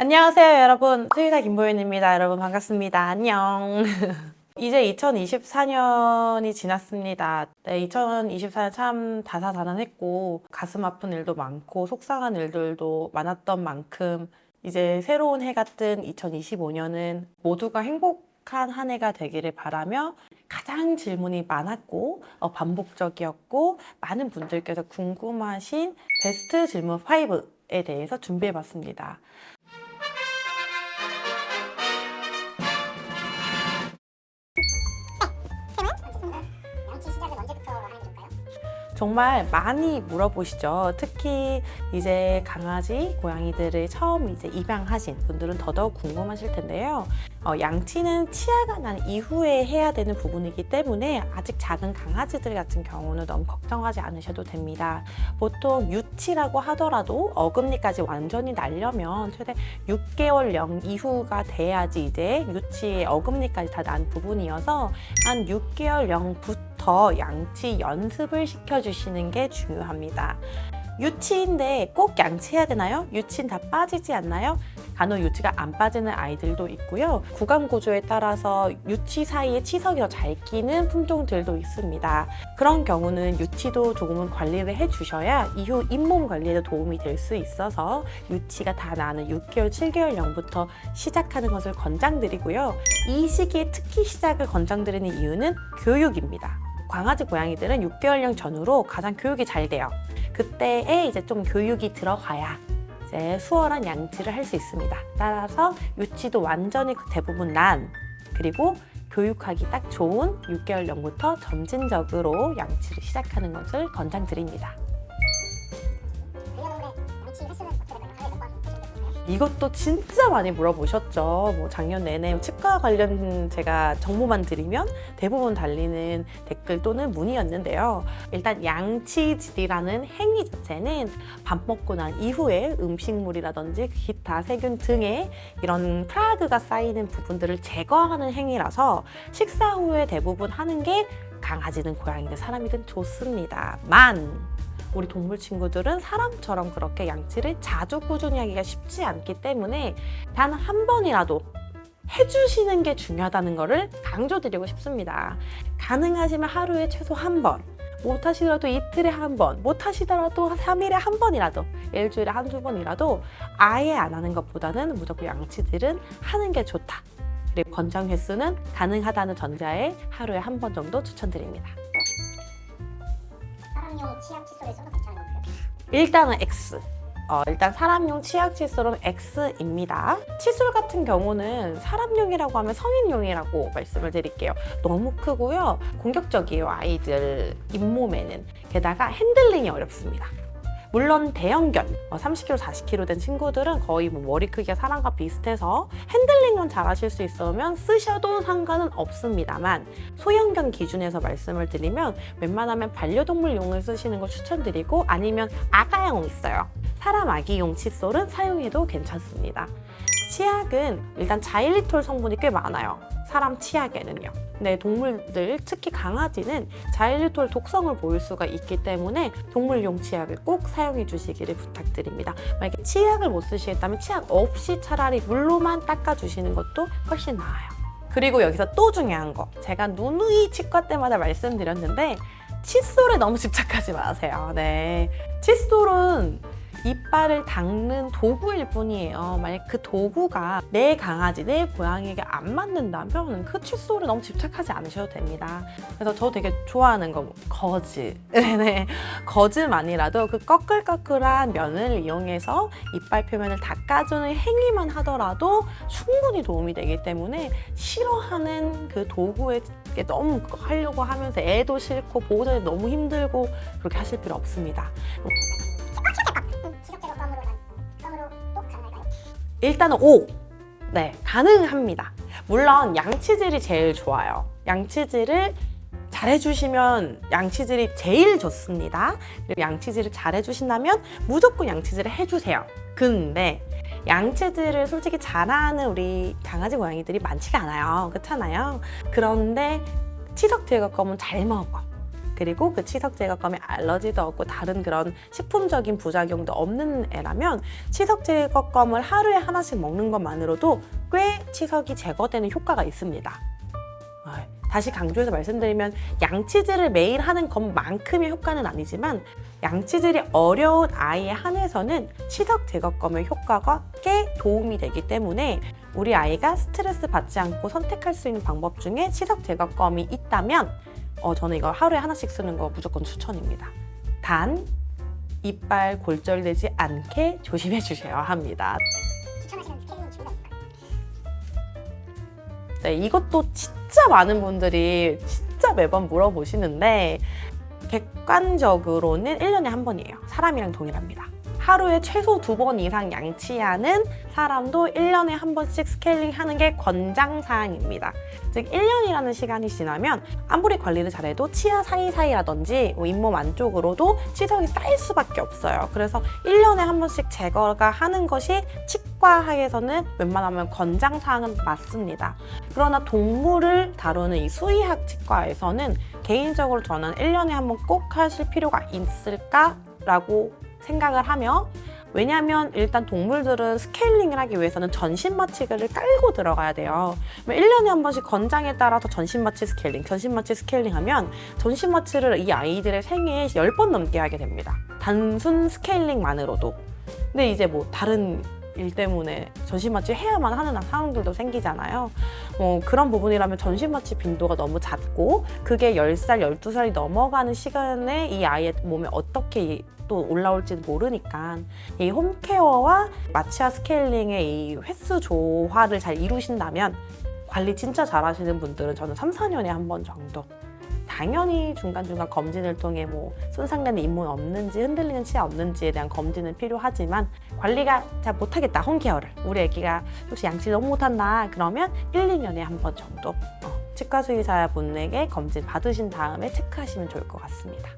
안녕하세요, 여러분. 수의사 김보윤입니다. 여러분 반갑습니다. 안녕. 이제 2024년이 지났습니다. 네, 2024년 참 다사다난했고 가슴 아픈 일도 많고 속상한 일들도 많았던 만큼 이제 새로운 해 같은 2025년은 모두가 행복한 한 해가 되기를 바라며 가장 질문이 많았고 어, 반복적이었고 많은 분들께서 궁금하신 베스트 질문 5에 대해서 준비해봤습니다. 정말 많이 물어보시죠. 특히 이제 강아지, 고양이들을 처음 이제 입양하신 분들은 더더욱 궁금하실 텐데요. 어, 양치는 치아가 난 이후에 해야 되는 부분이기 때문에 아직 작은 강아지들 같은 경우는 너무 걱정하지 않으셔도 됩니다. 보통 유치라고 하더라도 어금니까지 완전히 날려면 최대 6개월령 이후가 돼야지 이제 유치의 어금니까지 다 난 부분이어서 한 6개월령부터 양치 연습을 시켜주시는 게 중요합니다. 유치인데 꼭 양치해야 되나요? 유치는 다 빠지지 않나요? 간혹 유치가 안 빠지는 아이들도 있고요. 구강 구조에 따라서 유치 사이에 치석이 더 잘 끼는 품종들도 있습니다. 그런 경우는 유치도 조금은 관리를 해주셔야 이후 잇몸 관리에도 도움이 될 수 있어서 유치가 다 나는 6개월, 7개월령부터 시작하는 것을 권장드리고요. 이 시기에 특히 시작을 권장드리는 이유는 교육입니다. 강아지, 고양이들은 6개월령 전후로 가장 교육이 잘 돼요. 그때에 이제 좀 교육이 들어가야 이제 수월한 양치를 할 수 있습니다. 따라서 유치도 완전히 그 대부분 난 그리고 교육하기 딱 좋은 6개월령부터 점진적으로 양치를 시작하는 것을 권장드립니다. 이것도 진짜 많이 물어보셨죠. 뭐 작년 내내 치과 관련 제가 정보만 드리면 대부분 달리는 댓글 또는 문의였는데요. 일단 양치질이라는 행위 자체는 밥 먹고 난 이후에 음식물이라든지 기타 세균 등의 이런 프라그가 쌓이는 부분들을 제거하는 행위라서 식사 후에 대부분 하는 게 강아지든 고양이든 사람이든 좋습니다. 만 우리 동물 친구들은 사람처럼 그렇게 양치를 자주 꾸준히 하기가 쉽지 않기 때문에 단 한 번이라도 해주시는 게 중요하다는 것을 강조드리고 싶습니다. 가능하시면 하루에 최소 한 번, 못하시더라도 이틀에 한 번, 못하시더라도 3일에 한 번이라도, 일주일에 한두 번이라도 아예 안 하는 것보다는 무조건 양치질은 하는 게 좋다. 그리고 권장 횟수는 가능하다는 전자에 하루에 한 번 정도 추천드립니다. 사람용 치약 칫솔을 써도 괜찮은 건가요? 일단은 X. 어, 일단 사람용 치약 칫솔은 X입니다. 칫솔 같은 경우는 사람용이라고 하면 성인용이라고 말씀을 드릴게요. 너무 크고요. 공격적이에요, 아이들 잇몸에는. 게다가 핸들링이 어렵습니다. 물론 대형견, 30kg, 40kg 된 친구들은 거의 뭐 머리 크기가 사람과 비슷해서 핸들링만 잘 하실 수 있으면 쓰셔도 상관은 없습니다만 소형견 기준에서 말씀을 드리면 웬만하면 반려동물용을 쓰시는 걸 추천드리고 아니면 아가용 있어요. 사람 아기용 칫솔은 사용해도 괜찮습니다. 치약은 일단 자일리톨 성분이 꽤 많아요. 사람 치약에는요. 네, 동물들, 특히 강아지는 자일리톨 독성을 보일 수가 있기 때문에 동물용 치약을 꼭 사용해 주시기를 부탁드립니다. 만약에 치약을 못 쓰시겠다면 치약 없이 차라리 물로만 닦아주시는 것도 훨씬 나아요. 그리고 여기서 또 중요한 거. 제가 누누이 치과 때마다 말씀드렸는데 칫솔에 너무 집착하지 마세요. 네. 칫솔은 이빨을 닦는 도구일 뿐이에요. 만약 그 도구가 내 강아지, 내 고양이에게 안 맞는다면 그 칫솔에 너무 집착하지 않으셔도 됩니다. 그래서 저 되게 좋아하는 거 거즈. 네네. 거즈만이라도 그 꺼끌꺼끌한 면을 이용해서 이빨 표면을 닦아주는 행위만 하더라도 충분히 도움이 되기 때문에 싫어하는 그 도구에 너무 하려고 하면서 애도 싫고 보호자도 너무 힘들고 그렇게 하실 필요 없습니다. 일단은 O. 네, 가능합니다. 물론 양치질이 제일 좋아요. 양치질을 잘 해주시면 양치질이 제일 좋습니다. 그리고 양치질을 잘 해주신다면 무조건 양치질을 해주세요. 근데 양치질을 솔직히 잘하는 우리 강아지 고양이들이 많지가 않아요. 그렇잖아요. 그런데 치석 제거검은 잘 먹어. 그리고 그 치석 제거감에 알러지도 없고 다른 그런 식품적인 부작용도 없는 애라면 치석 제거감을 하루에 하나씩 먹는 것만으로도 꽤 치석이 제거되는 효과가 있습니다. 아, 다시 강조해서 말씀드리면 양치질을 매일 하는 것만큼의 효과는 아니지만 양치질이 어려운 아이에 한해서는 치석 제거감의 효과가 꽤 도움이 되기 때문에 우리 아이가 스트레스 받지 않고 선택할 수 있는 방법 중에 치석 제거감이 있다면 어, 저는 이거 하루에 하나씩 쓰는 거 무조건 추천입니다. 단 이빨 골절되지 않게 조심해 주셔야 합니다. 추천하시는 스케일링 준비가 있을까요? 네, 이것도 진짜 많은 분들이 진짜 매번 물어보시는데 객관적으로는 1년에 한 번이에요. 사람이랑 동일합니다. 하루에 최소 두 번 이상 양치하는 사람도 1년에 한 번씩 스케일링 하는 게 권장사항입니다. 즉 1년이라는 시간이 지나면 아무리 관리를 잘해도 치아 사이사이라든지 뭐 잇몸 안쪽으로도 치석이 쌓일 수밖에 없어요. 그래서 1년에 한 번씩 제거가 하는 것이 치과학에서는 웬만하면 권장사항은 맞습니다. 그러나 동물을 다루는 이 수의학 치과에서는 개인적으로 저는 1년에 한 번 꼭 하실 필요가 있을까 라고 생각을 하며 왜냐하면 일단 동물들은 스케일링을 하기 위해서는 전신 마취를 깔고 들어가야 돼요. 1년에 한 번씩 건장에 따라서 전신 마취 스케일링, 전신 마취 스케일링 하면 전신 마취를 이 아이들의 생애에 10번 넘게 하게 됩니다. 단순 스케일링만으로도. 근데 이제 뭐 다른 일 때문에 전신 마취 해야만 하는 상황들도 생기잖아요. 뭐 그런 부분이라면 전신 마취 빈도가 너무 잦고 그게 10살, 12살이 넘어가는 시간에 이 아이의 몸에 어떻게 또 올라올지도 모르니까 이 홈케어와 마취와 스케일링의 이 횟수 조화를 잘 이루신다면 관리 진짜 잘하시는 분들은 저는 3, 4년에 한 번 정도 당연히 중간중간 검진을 통해 뭐 손상되는 잇몸 없는지 흔들리는 치아 없는지에 대한 검진은 필요하지만 관리가 잘 못하겠다 홈케어를 우리 애기가 혹시 양치 너무 못한다 그러면 1, 2년에 한 번 정도 어, 치과 수의사 분에게 검진 받으신 다음에 체크하시면 좋을 것 같습니다.